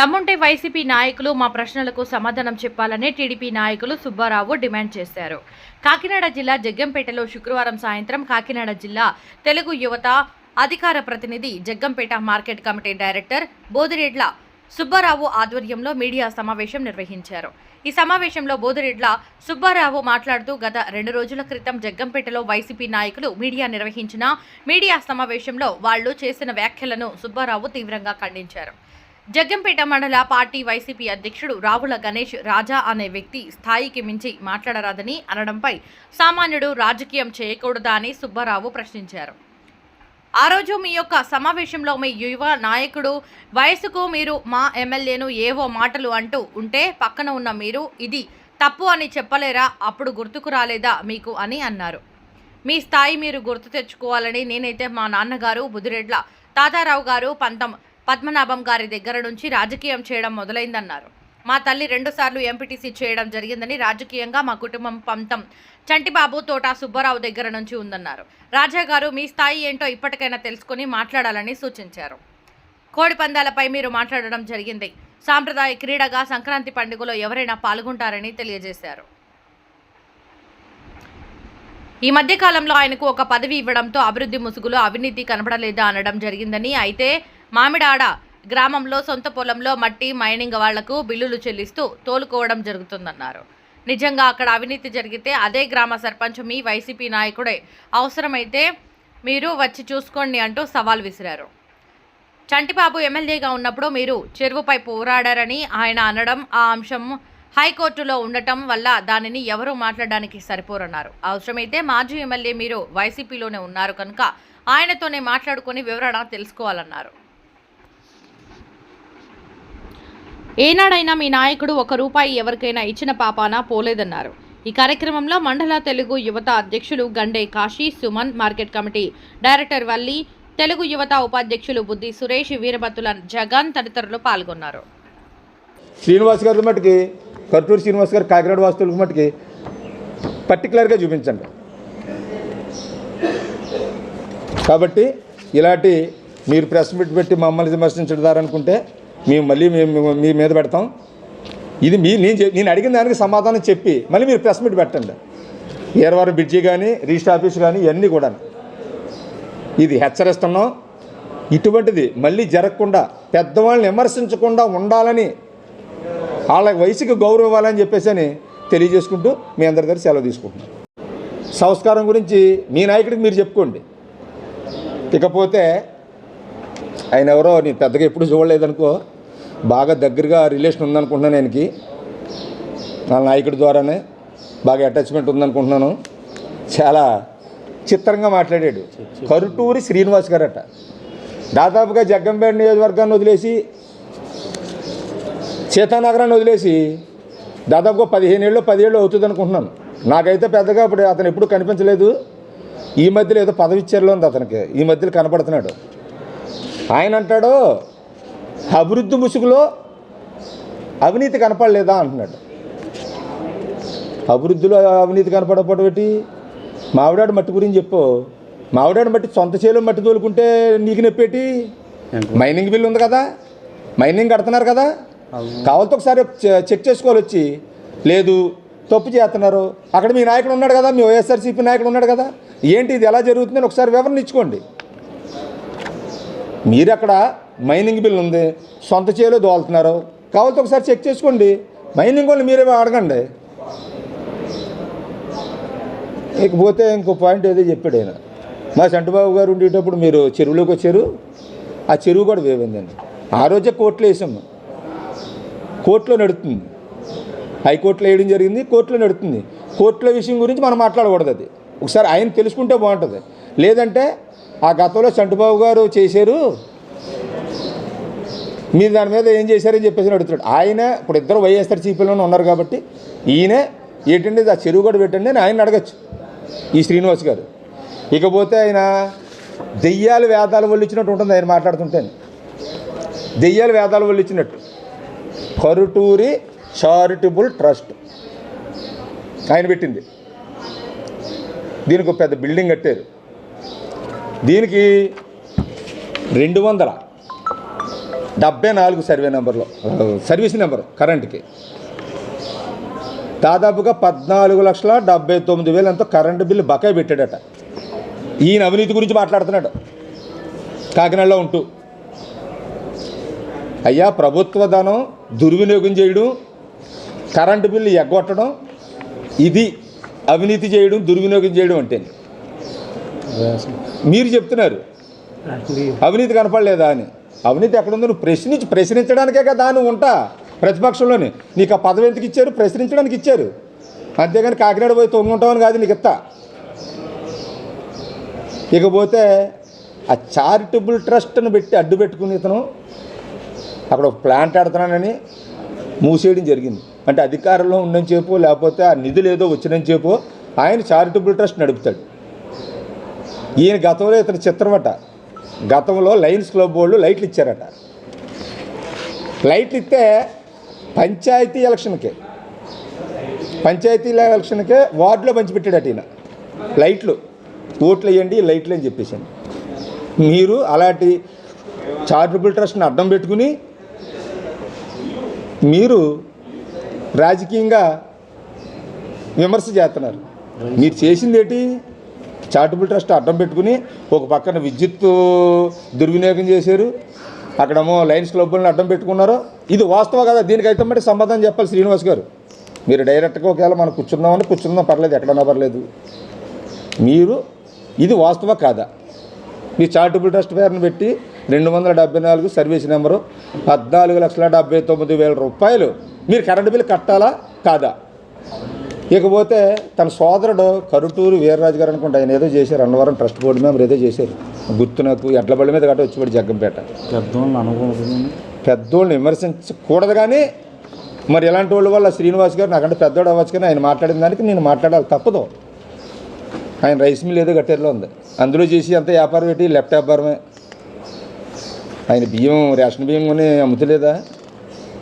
తమ్ముంటే YCP నాయకులు మా ప్రశ్నలకు సమాధానం చెప్పాలని టీడీపీ నాయకులు సుబ్బారావు డిమాండ్ చేశారు. కాకినాడ జిల్లా జగ్గంపేటలో శుక్రవారం సాయంత్రం కాకినాడ జిల్లా తెలుగు యువత అధికార ప్రతినిధి Jaggampeta market committee director Bodireddla Subbarao ఆధ్వర్యంలో మీడియా సమావేశం నిర్వహించారు. ఈ సమావేశంలో బోదిరెడ్ల సుబ్బారావు మాట్లాడుతూ గత రెండు రోజుల క్రితం జగ్గంపేటలో వైసీపీ నాయకులు మీడియా నిర్వహించిన మీడియా సమావేశంలో వాళ్ళు చేసిన వ్యాఖ్యలను సుబ్బారావు తీవ్రంగా ఖండించారు. జగ్గంపేట మండల పార్టీ వైసీపీ అధ్యక్షుడు రావుల గణేష్ రాజా అనే వ్యక్తి స్థాయికి మించి మాట్లాడరాదని అనడంపై సామాన్యుడు రాజకీయం చేయకూడదా అని సుబ్బారావు ప్రశ్నించారు. ఆ రోజు మీ యొక్క సమావేశంలో మీ యువ నాయకుడు వయసుకు మీరు మా ఎమ్మెల్యేను ఏవో మాటలు అంటూ ఉంటే పక్కన ఉన్న మీరు ఇది తప్పు అని చెప్పలేరా అప్పుడు గుర్తుకు రాలేదా మీకు అని అన్నారు. మీ స్థాయి మీరు గుర్తు తెచ్చుకోవాలని నేనైతే మా నాన్నగారు బుదిరెడ్ల తాతారావు గారు పంతం పద్మనాభం గారి దగ్గర నుంచి రాజకీయం చేయడం మొదలైందన్నారు. మా తల్లి రెండుసార్లు ఎంపీటీసీ చేయడం జరిగిందని రాజకీయంగా మా కుటుంబం పంతం చంటిబాబు తోట సుబ్బారావు దగ్గర నుంచి ఉందన్నారు. రాజా గారు మీ స్థాయి ఏంటో ఇప్పటికైనా తెలుసుకుని మాట్లాడాలని సూచించారు. కోడి పందాలపై మీరు మాట్లాడడం జరిగింది. సాంప్రదాయ క్రీడగా సంక్రాంతి పండుగలో ఎవరైనా పాల్గొంటారని తెలియజేశారు. ఈ మధ్య కాలంలో ఆయనకు ఒక పదవి ఇవ్వడంతో అభివృద్ధి ముసుగులో అవినీతి కనపడలేదా అనడం జరిగిందని అయితే మామిడాడ గ్రామంలో సొంత పొలంలో మట్టి మైనింగ్ వాళ్ళకు బిల్లులు చెల్లిస్తూ తోలుకోవడం జరుగుతుందన్నారు. నిజంగా అక్కడ అవినీతి జరిగితే అదే గ్రామ సర్పంచ్ మీ వైసీపీ నాయకుడే. అవసరమైతే మీరు వచ్చి చూసుకోండి అంటూ సవాల్ విసిరారు. చంటిబాబు ఎమ్మెల్యేగా ఉన్నప్పుడు మీరు చెరువుపై పోరాడారని ఆయన అనడం ఆ అంశం హైకోర్టులో ఉండటం వల్ల దానిని ఎవరూ మాట్లాడడానికి సరిపోరన్నారు. అవసరమైతే మాజీ ఎమ్మెల్యే మీరు వైసీపీలోనే ఉన్నారు కనుక ఆయనతోనే మాట్లాడుకుని వివరణ తెలుసుకోవాలన్నారు. ఏనాడైనా మీ నాయకుడు ఒక రూపాయి ఎవరికైనా ఇచ్చిన పాపాన పోలేదన్నారు. ఈ కార్యక్రమంలో మండల తెలుగు యువత అధ్యక్షులు Gande Kashi Suman market committee director Valli Telugu Yuvatha ఉపాధ్యక్షులు బుద్ధి సురేష్ వీరభత్తుల జగన్ తదితరులు పాల్గొన్నారు. శ్రీనివాస్ గారి మటుకి కర్టూరు శ్రీనివాస్ గారు కాకినాడ వాస్తువులకు మటుకి పర్టికులర్గా చూపించండి. కాబట్టి ఇలాంటి మీరు ప్రెస్ మీట్ పెట్టి మమ్మల్ని విమర్శించడారనుకుంటే మేము మళ్ళీ మేము మీ మీద పెడతాం. ఇది మీ నేను నేను అడిగిన దానికి సమాధానం చెప్పి మళ్ళీ మీరు ప్రెస్ మీట్ పెట్టండి. ఏరవారం బ్రిడ్జి కానీ రిజిస్టర్ ఆఫీస్ కానీ ఇవన్నీ కూడా ఇది హెచ్చరిస్తున్నాం. ఇటువంటిది మళ్ళీ జరగకుండా పెద్దవాళ్ళని విమర్శించకుండా ఉండాలని వాళ్ళ వయసుకి గౌరవం ఇవ్వాలని చెప్పేసి అని తెలియజేసుకుంటూ మీ అందరి దగ్గర సెలవు తీసుకుంటున్నాం. సంస్కారం గురించి మీ నాయకుడికి మీరు చెప్పుకోండి. ఇకపోతే ఆయన ఎవరో నేను పెద్దగా ఎప్పుడు చూడలేదనుకో బాగా దగ్గరగా రిలేషన్ ఉందనుకుంటున్నాను ఆయనకి. నా నాయకుడి ద్వారానే బాగా అటాచ్మెంట్ ఉందనుకుంటున్నాను. చాలా చిత్రంగా మాట్లాడాడు. కరుటూరి శ్రీనివాస్ గారట. దాదాపుగా జగ్గంపేట నియోజకవర్గాన్ని వదిలేసి సీతానగరాన్ని వదిలేసి దాదాపుగా పదిహేను ఏళ్ళు పదిహేళ్ళు అవుతుంది అనుకుంటున్నాను నాకైతే పెద్దగా ఇప్పుడు అతను ఎప్పుడు కనిపించలేదు. ఈ మధ్యలో ఏదో పదవి ఇచ్చారులో ఉంది అతనికి. ఈ మధ్యలో కనపడుతున్నాడు. ఆయన అంటాడు అభివృద్ధి ముసుగులో అవినీతి కనపడలేదా? అంటున్నాడు. అభివృద్ధిలో అవినీతి కనపడకపోవడం ఏంటి? మావిడాడు మట్టి గురించి చెప్పు. మావిడాడు మట్టి సొంత చేలో మట్టి తోలుకుంటే నీకు నొప్పేటి మైనింగ్ బిల్ ఉంది కదా? మైనింగ్ కడుతున్నారు కదా? కావాలతో ఒకసారి చెక్ చేసుకోవాలి వచ్చి. లేదు తప్పు చేస్తున్నారు. అక్కడ మీ నాయకుడు ఉన్నాడు కదా? మీ వైఎస్ఆర్సీపీ నాయకుడు ఉన్నాడు కదా? ఏంటి ఇది? ఎలా జరుగుతుందని ఒకసారి వివరణ ఇచ్చుకోండి. మీరు అక్కడ మైనింగ్ బిల్ ఉంది? సొంత చేలో దోలుతున్నారు. కావాలతో ఒకసారి చెక్ చేసుకోండి. మైనింగ్ వాళ్ళు మీరే అడగండి. ఇకపోతే ఇంకో పాయింట్ ఏదో చెప్పాడు ఆయన. మా చంటబాబు గారు ఉండేటప్పుడు మీరు చెరువులోకి వచ్చారు. ఆ చెరువు కూడా వేవిందండి. ఆ రోజే కోర్టులో వేసాము కోర్టులో నడుస్తుంది హైకోర్టులో వేయడం జరిగింది కోర్టులో నడుస్తుంది కోర్టుల విషయం గురించి మనం మాట్లాడకూడదు అది. ఒకసారి ఆయన తెలుసుకుంటే బాగుంటుంది. లేదంటే ఆ గతంలో చంటుబాబు గారు చేశారు. మీరు దాని మీద ఏం చేశారని చెప్పేసి అడుగుతాడు ఆయన ఇప్పుడు ఇద్దరు వైఎస్ఆర్ చీపీలోనే ఉన్నారు కాబట్టి ఈయన ఏంటంటే ఆ చెరువు కూడా పెట్టండి అని ఆయన అడగచ్చు ఈ శ్రీనివాస్ గారు. ఇకపోతే ఆయన దెయ్యాలు వేదాలు వల్ల ఇచ్చినట్టు ఉంటుంది ఆయన మాట్లాడుతుంటే. దెయ్యాలు వేదాలు వల్ల ఇచ్చినట్టు కరుటూరి చారిటబుల్ ట్రస్ట్ ఆయన పెట్టింది. దీనికి ఒక పెద్ద బిల్డింగ్ కట్టారు. దీనికి రెండు వందల డెబ్బై నాలుగు సర్వే నెంబర్లో సర్వీస్ నెంబర్ కరెంట్కి. దాదాపుగా పద్నాలుగు లక్షల డెబ్బై తొమ్మిది వేలు ఎంతో కరెంటు బిల్లు బకాయి పెట్టాడట. ఈయన అవినీతి గురించి మాట్లాడుతున్నాడు. కాకినాడలో ఉంటూ. అయ్యా ప్రభుత్వ ధనం దుర్వినియోగం చేయడం కరెంటు బిల్లు ఎగ్గొట్టడం ఇది అవినీతి చేయడం దుర్వినియోగం చేయడం అంటే మీరు చెప్తున్నారు. అవినీతి కనపడలేదా అని. అవినీతి ఎక్కడుందో నువ్వు ప్రశ్నించి ప్రశ్నించడానికే కదా నువ్వు ఉంటా ప్రతిపక్షంలోని. నీకు ఆ పదవి ఎందుకు ఇచ్చారు? ప్రశ్నించడానికి ఇచ్చారు. అంతేగాని కాకినాడ పోయి తొంగుంటామని కాదు నీకు ఇస్తా ఇకపోతే ఆ చారిటబుల్ ట్రస్ట్ను పెట్టి అడ్డు పెట్టుకుని ఇతను అక్కడ ఒక ప్లాంట్ ఆడుతున్నానని మూసేయడం జరిగింది. అంటే అధికారంలో ఉండని చెప్పు లేకపోతే ఆ నిధులు ఏదో వచ్చినని చెప్పు ఆయన చారిటబుల్ ట్రస్ట్ నడుపుతాడు. ఈయన గతంలో ఇతను చిత్రమట. గతంలో లయన్స్ క్లబ్ వాళ్ళు లైట్లు ఇచ్చారట. లైట్లు ఇస్తే పంచాయతీ ఎలక్షన్కి. పంచాయతీ ఎలక్షన్కే వార్డులో పంచిపెట్టాడట ఈయన. లైట్లు. ఓట్లు వేయండి లైట్లు అని చెప్పేసాను మీరు అలాంటి చారిటబుల్ ట్రస్ట్ని అడ్డం పెట్టుకుని మీరు రాజకీయంగా విమర్శ చేస్తున్నారు. మీరు చేసింది ఏంటి చారిటబుల్ ట్రస్ట్ అడ్డం పెట్టుకుని ఒక పక్కన విద్యుత్ దుర్వినియోగం చేశారు. అక్కడేమో లైన్స్ క్లబ్బులను అడ్డం పెట్టుకున్నారు. ఇది వాస్తవం కదా? దీనికైతే మరి సమాధానం చెప్పాలి శ్రీనివాస్ గారు. మీరు డైరెక్ట్గా ఒకవేళ మనం కూర్చుందామని కూర్చుందాం పర్లేదు ఎక్కడన్నా పర్లేదు. మీరు ఇది వాస్తవ కాదా? మీ చారిటబుల్ ట్రస్ట్ పేరును పెట్టి రెండు వందల డెబ్బై నాలుగు సర్వీస్ నెంబరు పద్నాలుగు లక్షల డెబ్బై తొమ్మిది వేల రూపాయలు మీరు కరెంటు బిల్లు కట్టాలా కాదా? ఇకపోతే తన సోదరుడు కరుటూరు వీర్రాజు గారు అనుకుంటా ఆయన ఏదో చేశారు అన్నవరం ట్రస్ట్ బోర్డు మెంబర్ ఏదో చేశారు. గుర్తు నాకు ఎడ్ల బళ్ళ మీద గట్ట వచ్చిపడి జగ్గంపేట. పెద్దోళ్ళు అనుకోకూడదు పెద్దోళ్ళని విమర్శించకూడదు కానీ మరి ఇలాంటి వాళ్ళ వల్ల శ్రీనివాస్ గారు నాకంటే పెద్దోడు అవ్వచ్చు కానీ ఆయన మాట్లాడిన దానికి నేను మాట్లాడాలి తప్పదు. ఆయన రైస్ మిల్ ఏదో గట్టేరులో ఉంది. అందులో చేసి అంత వ్యాపారం పెట్టి లెఫ్ట్ వ్యాపారమే. ఆయన బియ్యం రేషన్ బియ్యం కొని అమ్ముతలేదా?